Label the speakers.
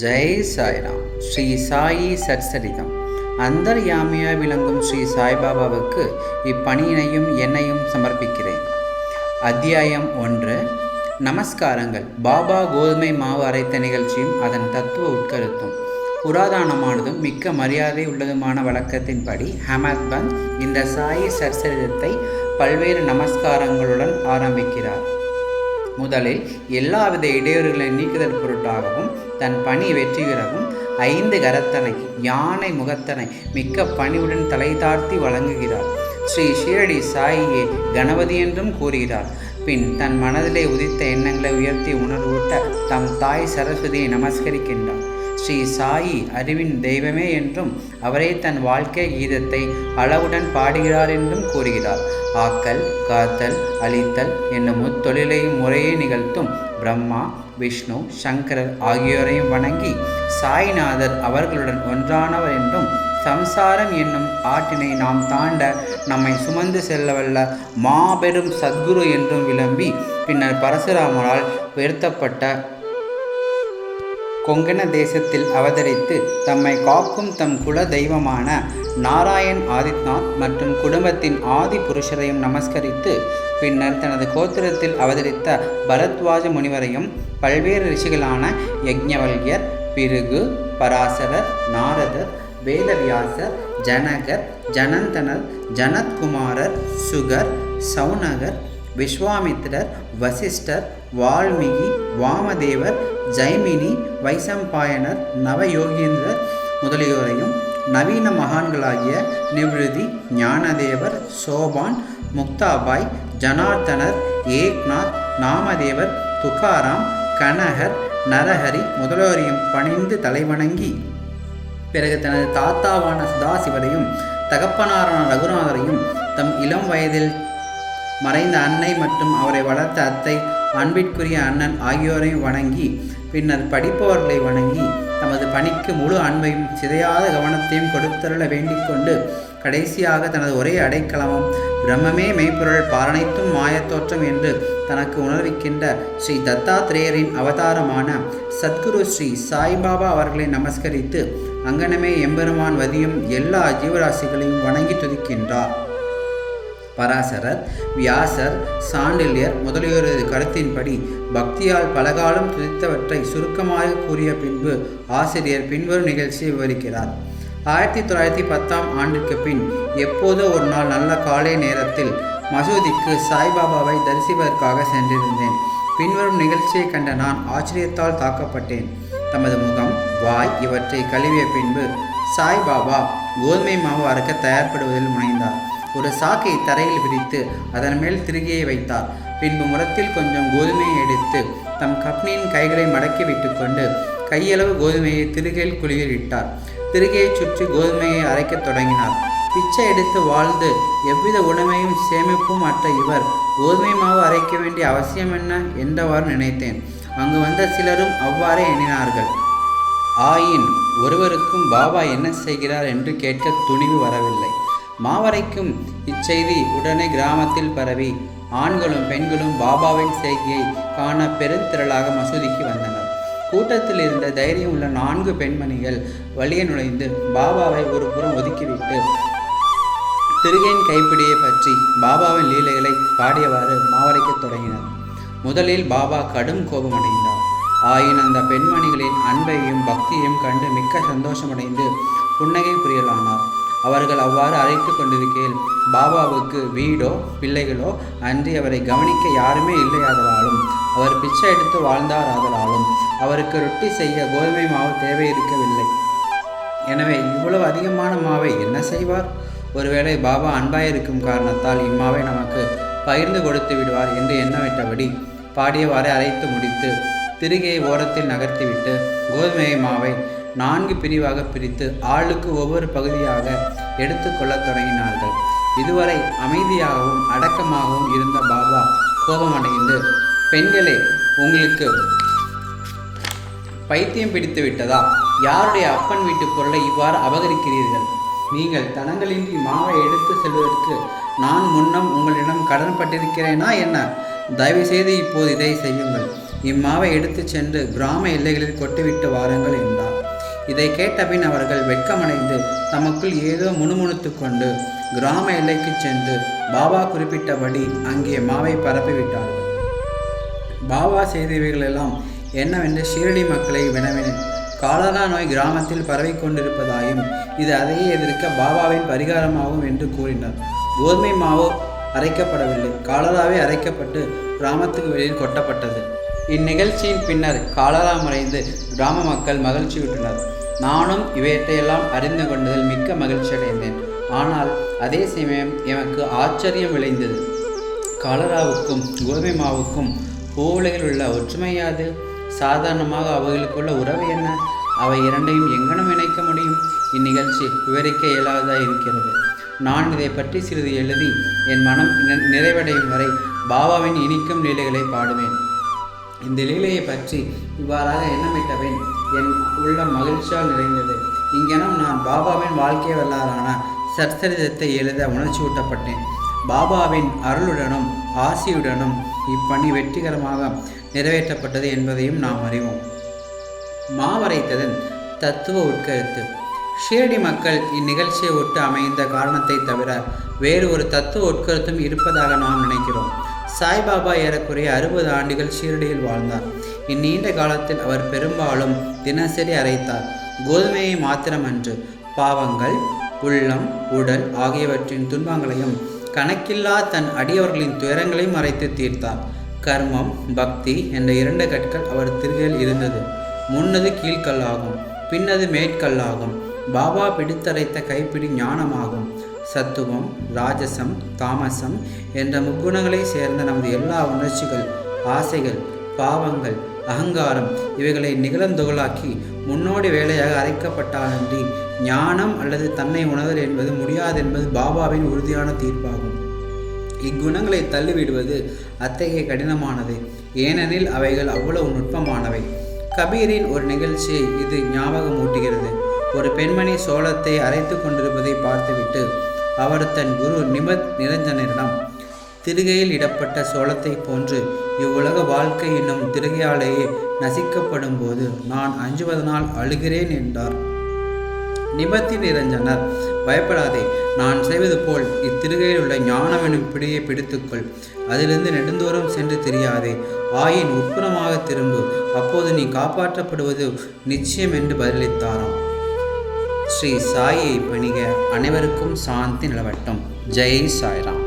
Speaker 1: ஜெய் சாய்ராம். ஸ்ரீ சாயி சத்சரிதம் அந்தர்யாமியாய் விளங்கும் ஸ்ரீ சாய்பாபாவுக்கு இப்பணியினையும் என்னையும் சமர்ப்பிக்கிறேன். அத்தியாயம் ஒன்று. நமஸ்காரங்கள். பாபா கோதுமை மாவு அரைத்த நிகழ்ச்சியும் அதன் தத்துவ உட்கருத்தும். புராதனமானதும் மிக்க மரியாதை உள்ளதுமான வழக்கத்தின்படி ஹமத் பந்த் இந்த சாயி சர்சரிதத்தை பல்வேறு நமஸ்காரங்களுடன் ஆரம்பிக்கிறார். முதலில் எல்லாவித இடையூறுகளை நீக்குதல் பொருட்டாகவும் தன் பணி வெற்றிகிறவும் ஐந்து கரத்தனை யானை முகத்தனை மிக்க பணிவுடன் தலை தாழ்த்தி வழங்குகிறார். ஸ்ரீ ஷீரடி சாயியே கணபதி என்றும் கூறுகிறார். பின் தன் மனதிலே உதித்த எண்ணங்களை உயர்த்தி உணர்வூட்ட தம் தாய் சரஸ்வதியை நமஸ்கரிக்கின்றார். ஸ்ரீ சாயி அறிவின் தெய்வமே என்றும் அவரே தன் வாழ்க்கை கீதத்தை அளவுடன் பாடுகிறார் என்றும் கூறுகிறார். ஆக்கல் காத்தல் அழித்தல் என்னும் முத்தொழிலையும் முறையே நிகழ்த்தும் பிரம்மா விஷ்ணு சங்கரர் ஆகியோரையும் வணங்கி சாய்நாதர் அவர்களுடன் ஒன்றானவர் என்றும் சம்சாரம் என்னும் ஆற்றினை நாம் தாண்ட நம்மை சுமந்து செல்லவல்ல மாபெரும் சத்குரு என்றும் விளம்பி பின்னர் பரசுராமரால் உயர்த்தப்பட்ட கொங்கண தேசத்தில் அவதரித்து தம்மை காக்கும் தம் குல தெய்வமான நாராயண் ஆதித்நாத் மற்றும் குடும்பத்தின் ஆதி புருஷரையும் நமஸ்கரித்து பின்னர் தனது கோத்திரத்தில் அவதரித்த பரத்வாஜ முனிவரையும் பல்வேறு ரிஷிகளான யக்ஞவல்யர் பிருகு பராசரர் நாரதர் வேதவியாசர் ஜனகர் ஜனந்தனர் ஜனத்குமாரர் சுகர் சௌனகர் விஸ்வாமித்திரர் வசிஷ்டர் வால்மீகி வாமதேவர் ஜைமினி வைசம்பாயனர் நவயோகீந்திரர் முதலியோரையும் நவீன மகான்களாகிய நிவிருதி ஞானதேவர் சோபான் முக்தாபாய் ஜனார்த்தனர் ஏக்நாத் நாமதேவர் துகாராம் கனகர் நரஹரி முதலியோரையும் பணிந்து தலைவணங்கி பிறகு தனது தாத்தாவான சதாசிவரையும் தகப்பனாரான ரகுநாதரையும் தம் இளம் வயதில் மறைந்த அன்னை மற்றும் அவரை வளர்த்த அத்தை அன்பிற்குரிய அண்ணன் ஆகியோரையும் வணங்கி பின்னர் படிப்பவர்களை வணங்கி தமது பணிக்கு முழு அன்பையும் சிதையாத கவனத்தையும் கொடுத்தருள வேண்டிக்கொண்டு கடைசியாக தனது ஒரே அடைக்கலமும் பிரம்மமே மெய்ப்பொருள் பாரனைத்தும் மாயத்தோற்றம் என்று தனக்கு உணர்விக்கின்ற ஸ்ரீ தத்தாத்ரேயரின் அவதாரமான சத்குரு ஸ்ரீ சாய்பாபா அவர்களை நமஸ்கரித்து அங்கனமே எம்பெருமான் வதியும் எல்லா ஜீவராசிகளையும் வணங்கி துதிக்கின்றார். பராசரர் வியாசர் சாண்டில்யர் முதலியோரது கருத்தின்படி பக்தியால் பலகாலம் துதித்தவற்றை சுருக்கமாக கூறிய பின்பு ஆசிரியர் பின்வரும் நிகழ்ச்சியை விவரிக்கிறார். ஆயிரத்தி தொள்ளாயிரத்தி பத்தாம் ஆண்டிற்கு பின் எப்போதோ ஒரு நாள் நல்ல காலை நேரத்தில் மசூதிக்கு சாய்பாபாவை தரிசிப்பதற்காக சென்றிருந்தேன். பின்வரும் நிகழ்ச்சியை கண்ட நான் ஆச்சரியத்தால் தாக்கப்பட்டேன். தமது முகம் வாய் இவற்றை கழுவிய பின்பு சாய்பாபா கோதுமை மாவு அறுக்க தயார்படுவதில் முனைந்தார். ஒரு சாக்கை தரையில் விரித்து அதன் மேல் திருகையை வைத்தார். பின்பு முரத்தில் கொஞ்சம் கோதுமையை எடுத்து தம் கப்னியின் கைகளை மடக்கி விட்டுக்கொண்டு கையளவு கோதுமையை திருகையில் குளியில் இட்டார் திருகையை சுற்றி கோதுமையை அரைக்கத் தொடங்கினார். பிச்சை எடுத்து வாழ்ந்து எவ்வித உணவையும் சேமிப்பும் அற்ற இவர் கோதுமை மாவு அரைக்க வேண்டிய அவசியம் என்ன என்றவாறு நினைத்தேன். அங்கு வந்த சிலரும் அவ்வாறே எண்ணினார்கள். ஆயின் ஒருவருக்கும் பாபா என்ன செய்கிறார் என்று கேட்க துணிவு வரவில்லை. மாவரைக்கும் இச்செய்தி உடனே கிராமத்தில் பரவி. ஆண்களும் பெண்களும் பாபாவின் செய்கையை காண பெருந்திரளாக மசூதிக்கு வந்தனர். கூட்டத்தில் இருந்த தைரியம் உள்ள நான்கு பெண்மணிகள் வழியே நுழைந்து பாபாவை ஒரு புறம் ஒதுக்கிவிட்டு திருகையின் கைப்பிடியை பற்றி பாபாவின் லீலைகளை பாடியவாறு மாவரைக்கத் தொடங்கினர். முதலில் பாபா கடும் கோபமடைந்தார் ஆயின் அந்த பெண்மணிகளின் அன்பையும் பக்தியையும் கண்டு மிக்க சந்தோஷமடைந்து புன்னகை புரியலானார். அவர்கள் அவ்வாறு அழைத்து கொண்டிருக்கையில் பாபாவுக்கு வீடோ பிள்ளைகளோ அன்றி அவரை கவனிக்க யாருமே இல்லையாதலாலும் அவர் பிச்சை எடுத்து வாழ்ந்தாராதலாலும் அவருக்கு ரொட்டி செய்ய கோதுமை மாவு தேவை இருக்கவில்லை எனவே இவ்வளவு அதிகமான மாவை என்ன செய்வார்? ஒருவேளை பாபா அன்பாயிருக்கும் காரணத்தால் இம்மாவை நமக்கு பகிர்ந்து கொடுத்து விடுவார் என்று எண்ணமிட்டபடி பாடியவாறே அரைத்து முடித்து திருகையை ஓரத்தில் நகர்த்திவிட்டு கோதுமை மாவை நான்கு பிரிவாக பிரித்து ஆளுக்கு ஒவ்வொரு பகுதியாக எடுத்துக்கொள்ள தொடங்கினார்கள். இதுவரை அமைதியாகவும் அடக்கமாகவும் இருந்த பாபா கோபமடைந்து பெண்களே உங்களுக்கு பைத்தியம் பிடித்து விட்டதா? யாருடைய அப்பன் வீட்டு பொருளை இவ்வாறு அபகரிக்கிறீர்கள்? நீங்கள் தனங்களின்றி மாவை எடுத்து செல்வதற்கு நான் முன்னம் உங்களிடம் கடன் பட்டிருக்கிறேனா என்ன? தயவுசெய்து இப்போது இதை செய்யுங்கள். இம்மாவை எடுத்துச் சென்று கிராம எல்லைகளில் கொட்டிவிட்டு வாருங்கள் என்றார். இதை கேட்டபின் அவர்கள் வெட்கமடைந்து தமக்குள் ஏதோ முணுமுணுத்து கொண்டு கிராம எல்லைக்கு சென்று பாபா குறிப்பிட்டபடி அங்கே மாவை பரப்பிவிட்டார்கள். பாபா செய்தவைகளெல்லாம் என்னவென்று ஷீரடி மக்களை வினவினேன் காலரா நோய் கிராமத்தில் பரவி கொண்டிருப்பதாயும் இது அதையே எதிர்க்க பாபாவின் பரிகாரமாகும் என்று கூறினார். கோதுமை மாவு அரைக்கப்படவில்லை. காலராவே அரைக்கப்பட்டு கிராமத்துக்கு வெளியில் கொட்டப்பட்டது. இந்நிகழ்ச்சியின் பின்னர் காலராமடைந்து கிராம மக்கள் மகிழ்ச்சியுற்றனர் நானும் இவற்றையெல்லாம் அறிந்து கொண்டதில் மிக்க மகிழ்ச்சி அடைந்தேன். ஆனால் அதே சமயம் எனக்கு ஆச்சரியம் விளைந்தது. காலராவுக்கும் கோதுமை மாவுக்கும் பூவுலகில் உள்ள ஒற்றுமையாது? சாதாரணமாக அவைகளுக்குள்ள உறவு என்ன? அவை இரண்டையும் எங்கனம் இணைக்க முடியும்? இந்நிகழ்ச்சி விவரிக்க இயலாததாக இருக்கிறது. நான் இதை பற்றி சிறிது எழுதி என் மனம் நிறைவடையும் வரை பாபாவின் இனிக்கும் லீலைகளை பாடுவேன். இந்த லீலையை பற்றி இவ்வாறாக எண்ணமிட்டவேன் என் உள்ளம் மகிழ்ச்சியால் நிறைந்தது. இங்கெனம் நான் பாபாவின் வாழ்க்கை வரலாறான சற்சரிதத்தை எழுத உணர்ச்சியூட்டப்பட்டேன். பாபாவின் அருளுடனும் ஆசியுடனும் இப்பணி வெற்றிகரமாக நிறைவேற்றப்பட்டது என்பதையும் நாம் அறிவோம். மாவரைத்ததன் தத்துவ உட்கருத்து. ஷீரடி மக்கள் இந்நிகழ்ச்சியை ஒட்டு அமைந்த காரணத்தை தவிர வேறு ஒரு தத்துவ உட்கருத்தும் இருப்பதாக நாம் நினைக்கிறோம். சாய்பாபா ஏறக்குறைய அறுபது ஆண்டுகள் ஷீரடியில் வாழ்ந்தார். இந்நீண்ட காலத்தில் அவர் பெரும்பாலும் தினசரி அரைத்தார். கோதுமையை மாத்திரமன்று பாவங்கள் உள்ளம் உடல் ஆகியவற்றின் துன்பங்களையும் கணக்கில்லா தன் அடியவர்களின் துயரங்களையும் மறைத்து தீர்த்தார். கர்மம் பக்தி என்ற இரண்டு கற்கள் அவர் திருகையில் இருந்தது. முன்னது கீழ்கல்லாகும் பின்னது மேற்கல்லாகும். பாபா பிடித்தரைத்த கைப்பிடி ஞானமாகும். சத்துவம் ராஜசம் தாமசம் என்ற முக்குணங்களை சேர்ந்த நமது எல்லா உணர்ச்சிகள் ஆசைகள் பாவங்கள் அகங்காரம் இவைகளை நிகழந்துகளாக்கி முன்னோடி வேலையாக அரைக்கப்பட்டாலன்றி ஞானம் அல்லது தன்னை உணர்தல் என்பது முடியாதென்பது பாபாவின் உறுதியான தீர்ப்பாகும். இக்குணங்களை தள்ளிவிடுவது அத்தகைய கடினமானது. ஏனெனில் அவைகள் அவ்வளவு நுட்பமானவை. கபீரின் ஒரு நிகழ்ச்சியை இது ஞாபகம் ஊட்டுகிறது ஒரு பெண்மணி சோளத்தை அரைத்து கொண்டிருப்பதை பார்த்துவிட்டு அவர் தன் குரு நிமத் நிரஞ்சனரிடம் திருகையில் இடப்பட்ட சோளத்தை போன்று இவ்வுலக வாழ்க்கை என்னும் திருகையாலேயே நசிக்கப்படும் போது நான் அஞ்சுவதனால் அழுகிறேன் என்றார். நிபத்தி நிரஞ்சனர் பயப்படாதே நான் செய்வது போல் இத்திருகையில் உள்ள ஞானம் எனும் பிடியை பிடித்துக்கொள். அதிலிருந்து நெடுந்தோறும் சென்று தெரியாதே ஆயின் உட்புறமாக திரும்பு அப்போது நீ காப்பாற்றப்படுவது நிச்சயம் என்று பதிலளித்தாராம். ஸ்ரீ சாயை பணிக அனைவருக்கும் சாந்தி நிலவட்டும். ஜெய் சாய்ராம்.